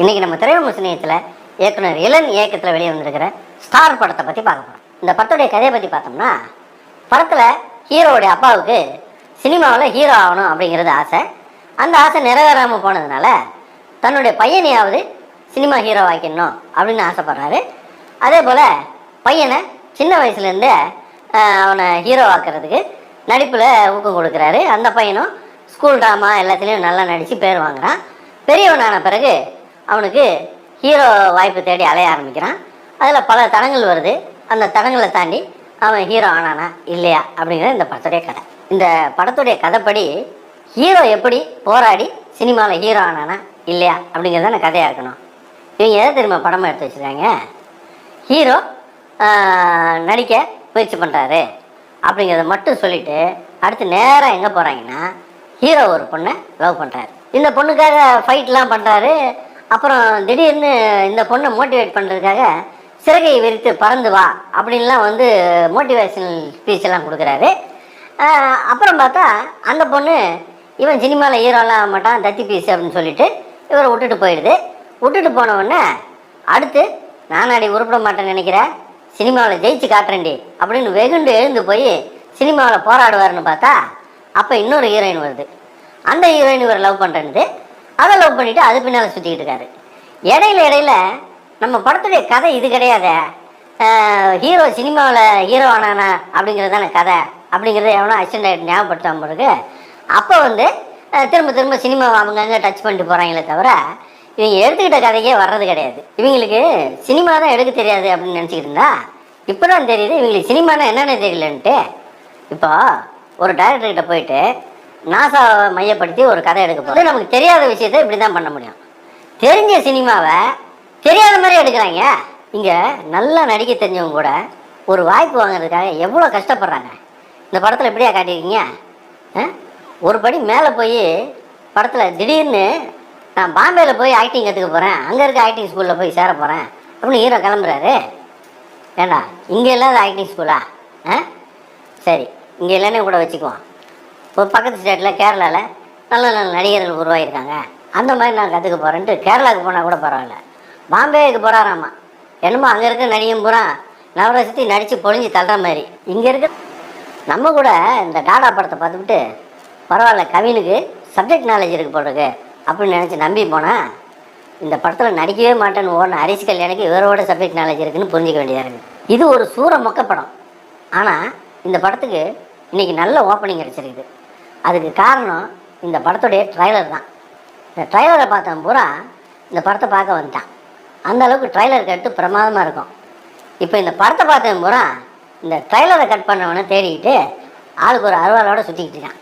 இன்னைக்கு நம்ம திரையுக சிநேகத்தில் இயக்குனர் இளன் இயக்கத்தில் வெளியே வந்திருக்கிற ஸ்டார் படத்தை பற்றி பார்க்க போகிறோம் இந்த படத்துடைய கதையை பற்றி பார்த்தோம்னா படத்தில் ஹீரோவுடைய அப்பாவுக்கு சினிமாவில் ஹீரோ ஆகணும் அப்படிங்கிறது ஆசை. அந்த ஆசை நிறைவேறாமல் போனதுனால தன்னுடைய பையனையாவது சினிமா ஹீரோ ஆக்கிடணும் அப்படின்னு ஆசைப்படுறாரு. அதே போல் பையனை சின்ன வயசுலேருந்தே அவனை ஹீரோ ஆக்கிறதுக்கு நடிப்பில் ஊக்கம் கொடுக்குறாரு. அந்த பையனும் ஸ்கூல் ட்ராமா எல்லாத்துலேயும் நல்லா நடித்து பேர் வாங்குறான். பெரியவனான பிறகு அவனுக்கு ஹீரோ வாய்ப்பு தேடி அலைய ஆரம்பிக்கிறான். அதில் பல தடங்கள் வருது. அந்த தடங்களை தாண்டி அவன் ஹீரோ ஆனானா இல்லையா அப்படிங்கிறது இந்த படத்துடைய கதை. இந்த படத்துடைய கதைப்படி ஹீரோ எப்படி போராடி சினிமாவில் ஹீரோ ஆனானா இல்லையா அப்படிங்கிறது நான் கதையாக இருக்கணும். இவங்க எதை தெரியுமா படமாக எடுத்து வச்சுருக்காங்க? ஹீரோ நடிக்க முயற்சி பண்ணுறாரு அப்படிங்கிறத மட்டும் சொல்லிட்டு அடுத்து நேராக எங்கே போகிறாங்கன்னா ஹீரோ ஒரு பொண்ணை லவ் பண்ணுறாரு இந்த பொண்ணுக்காக ஃபைட்லாம் பண்ணுறாரு அப்புறம் திடீர்னு இந்த பொண்ணை மோட்டிவேட் பண்ணுறதுக்காக சிறகை விரித்து பறந்து வா அப்படின்லாம் வந்து மோட்டிவேஷனல் ஸ்பீச் எல்லாம் கொடுக்குறாரு. அப்புறம் பார்த்தா அந்த பொண்ணு இவன் சினிமாவில் ஹீரோலாம் ஆக மாட்டான் தத்தி பீஸ் அப்படின்னு சொல்லிட்டு இவரை விட்டுட்டு போயிடுது. விட்டுட்டு போனவுடனே அடுத்து அடுத்து அடி உருப்பிட மாட்டேன்னு நினைக்கிறேன் சினிமாவில் ஜெயிச்சு காட்டுறேன்டி அப்படின்னு வெகுண்டு எழுந்து போய் சினிமாவில் போராடுவாருன்னு பார்த்தா அப்போ இன்னொரு ஹீரோயின் வருது. அந்த ஹீரோயின் இவர் லவ் பண்ணுறது அதை லவ் பண்ணிவிட்டு அது பின்னால் சுற்றிக்கிட்டு இருக்காரு. இடையில இடையில நம்ம படத்துடைய கதை இது கிடையாது. ஹீரோ சினிமாவில் ஹீரோ ஆனானா அப்படிங்கிறது தானே கதை. அப்படிங்கிறது எவனோ அசிஸ்டன்ட் ஆகிட்டு ஞாபகப்படுத்தாம பிறகு அப்போ வந்து திரும்ப திரும்ப திரும்ப அவங்க அவங்கங்க டச் பண்ணிட்டு போகிறாங்களே தவிர இவங்க எடுத்துக்கிட்ட கதைக்கே வர்றது கிடையாது. இவங்களுக்கு சினிமா தான் எடுக்க தெரியாது அப்படின்னு நினச்சிக்கிட்டு இருந்தா இப்போ தான் தெரியுது இவங்களுக்கு சினிமானா என்னென்ன தெரியலன்ட்டு. இப்போ ஒரு டைரக்டர்கிட்ட போயிட்டு நாசாவை மையப்படுத்தி ஒரு கதை எடுக்க போகிறது நமக்கு தெரியாத விஷயத்தை இப்படி தான் பண்ண முடியும். தெரிஞ்ச சினிமாவை தெரியாத மாதிரி எடுக்கிறாங்க. இங்கே நல்லா நடிக்க தெரிஞ்சவங்க கூட ஒரு வாய்ப்பு வாங்குறதுக்காக எவ்வளோ கஷ்டப்படுறாங்க. இந்த படத்தில் எப்படியா காட்டியிருக்கீங்க? ஆ? ஒரு படி மேலே போய் படத்தில் திடீர்னு நான் பாம்பேயில் போய் ஆக்டிங் கற்றுக்க போகிறேன் அங்கே இருக்க ஆக்டிங் ஸ்கூலில் போய் சேர போகிறேன் அப்படின்னு ஹீரோ கிளம்புறாரு. ஏண்டா? இங்கே இல்லாத ஆக்டிங் ஸ்கூலா ஆ? சரி இங்கே இல்லைன்னு கூட வச்சுக்குவோம். இப்போ பக்கத்து ஸ்டேட்டில் கேரளாவில் நல்ல நல்ல நடிகர்கள் உருவாகியிருக்காங்க. அந்த மாதிரி நான் கற்றுக்க போகிறேன்ட்டு கேரளாவுக்கு போனால் கூட பரவாயில்ல. பாம்பேக்கு போகிறாராமா என்னமோ அங்கே இருக்க நடிகன் பூரா நவரசத்தி நடித்து பொழிஞ்சு தள்ளுற மாதிரி. இங்கே இருக்க நம்ம கூட இந்த டாடா படத்தை பார்த்துக்கிட்டு பரவாயில்ல கவினுக்கு சப்ஜெக்ட் நாலேஜ் இருக்கு போடுறது அப்படின்னு நினச்சி நம்பி போனால் இந்த படத்தில் நடிக்கவே மாட்டேன்னு ஓடின ஹரிஷ் கல்யாணுக்கு இவரோட சப்ஜெக்ட் நாலேஜ் இருக்குன்னு புரிஞ்சிக்க வேண்டியதாக இருக்குது இது ஒரு சூற மொக்க படம். ஆனால் இந்த படத்துக்கு இன்னைக்கு நல்ல ஓப்பனிங் கிடச்சிருக்குது. அதுக்கு காரணம் இந்த படத்துடைய ட்ரைலர் தான். இந்த ட்ரைலரை பார்த்தவன் பூரா இந்த படத்தை பார்க்க வந்துட்டான். அந்த அளவுக்கு ட்ரைலர் கட்டு பிரமாதமாக இருக்கும். இப்போ இந்த படத்தை பார்த்தவன் பூரா இந்த ட்ரைலரை கட் பண்ணவனை தேடிக்கிட்டு ஆளுக்கு ஒரு அருவாளோட சுற்றிக்கிட்டு இருக்கான்.